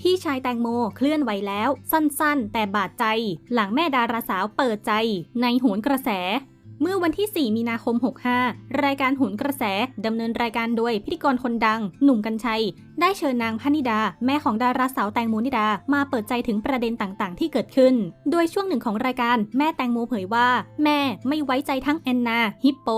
พี่ชายแตงโมเคลื่อนไหวแล้ว สั้นๆ แต่บาดใจ หลังแม่ดาราสาวเปิดใจ ในโหนกระแส เมื่อวันที่ 4 มีนาคม 65 รายการโหนกระแสดำเนินรายการโดยพิธีกรคนดัง หนุ่มกัญชัย ได้เชิญนางพนิดา แม่ของดาราสาวแตงโมนิดา มาเปิดใจถึงประเด็นต่างๆ ที่เกิดขึ้น โดยช่วงหนึ่งของรายการแม่แตงโมเผยว่า แม่ไม่ไว้ใจทั้งแอนนา ฮิปโป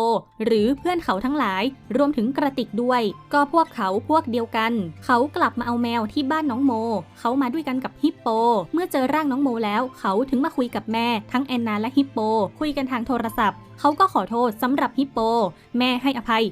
หรือเพื่อนเขาทั้งหลาย รวมถึงกระติกด้วย ก็พวกเขาพวกเดียวกัน เขากลับมาเอาแมวที่บ้านน้องโม เขามาด้วยกันกับฮิปโป เมื่อเจอร่างน้องโมแล้ว เขาถึงมาคุยกับแม่ทั้งแอนนาและฮิปโป คุยกันทางโทรศัพท์ เขาก็ขอโทษสำหรับฮิปโป แม่ให้อภัย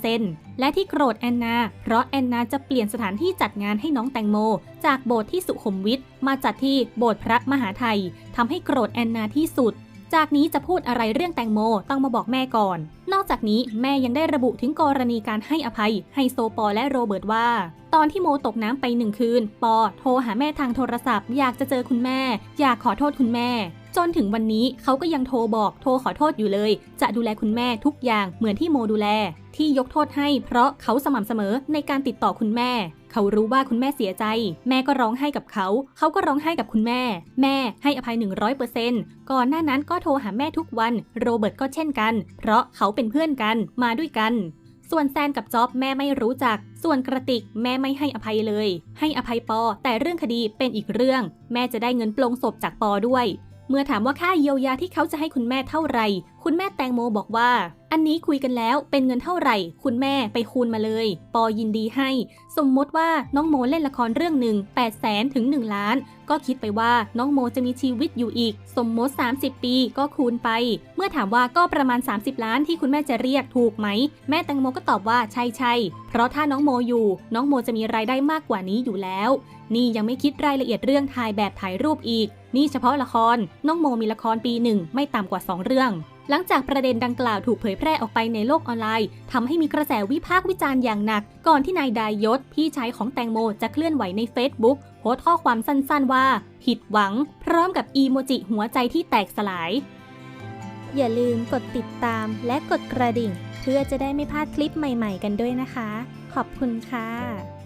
50%และที่โกรธแอนนา เพราะแอนนาจะเปลี่ยนสถานที่จัดงานให้น้องแตงโม จากโบสถ์ที่สุขุมวิทมาจัดที่โบสถ์พระมหาไทยทำให้โกรธแอนนาที่สุดจากนี้จะพูดอะไรเรื่องแตงโมต้องมาบอกแม่ก่อน นอกจากนี้แม่ยังได้ระบุถึงกรณีการให้อภัยไฮโซปอและโรเบิร์ตว่า ตอนที่โมตกน้ำไปหนึ่งคืน ปอโทรหาแม่ทางโทรศัพท์ อยากจะเจอคุณแม่ อยากขอโทษคุณแม่ จนถึงวันนี้เขาก็ยังโทรบอกโทรขอโทษอยู่เลย จะดูแลคุณแม่ทุกอย่างเหมือนที่โมดูแล ที่ยกโทษให้เพราะเขาสม่ำเสมอในการติดต่อคุณแม่ เขารู้ว่าคุณแม่เสียใจ แม่ก็ร้องไห้กับเขา เขาก็ร้องไห้กับคุณแม่ แม่ให้อภัย 100%ก่อนหน้านั้นก็โทรหาแม่ทุกวัน โรเบิร์ตก็เช่นกัน เพราะเขาเป็นเพื่อนกันมาด้วยกันส่วนแซนกับจ๊อบแม่ไม่รู้จัก ส่วนกระติกแม่ไม่ให้อภัยเลย ให้อภัยปอ แต่เรื่องคดีเป็นอีกเรื่อง แม่จะได้เงินปลงศพจากปอด้วย เมื่อถามว่าค่าเยียวยาที่เขาจะให้คุณแม่เท่าไหร่ คุณแม่แตงโมบอกว่า อันนี้คุยกันแล้วเป็นเงินเท่าไหร่ คุณแม่ไปคูณมาเลย ปอยินดีให้ สมมติว่าน้องโมเล่นละครเรื่องหนึ่ง8แสนถึง 1 ล้าน ก็คิดไปว่าน้องโมจะมีชีวิตอยู่อีก สมมติ 30 ปีก็คูณไป เมื่อถามว่าก็ประมาณ 30 ล้านที่คุณแม่จะเรียกถูกไหม แม่แตงโมก็ตอบว่าใช่ใช่เพราะถ้าน้องโมอยู่ น้องโมจะมีรายได้มากกว่านี้อยู่แล้ว นี่ยังไม่คิดรายละเอียดเรื่องถ่ายแบบถ่ายรูปอีก นี่เฉพาะละคร น้องโมมีละครปีหนึ่งไม่ต่ำกว่า 2 เรื่อง หลังจากประเด็นดังกล่าวถูกเผยแพร่ออกไปในโลกออนไลน์ทำให้มีกระแสวิพากษ์วิจารณ์อย่างหนัก ก่อนที่นายดายยศ พี่ชายของแตงโมจะเคลื่อนไหวใน Facebook โพสต์ข้อความสั้นๆว่า ผิดหวัง พร้อมกับอีโมจิหัวใจที่แตกสลาย อย่าลืมกดติดตามและกดกระดิ่ง เพื่อจะได้ไม่พลาดคลิปใหม่ ๆ กันด้วยนะคะ ขอบคุณค่ะ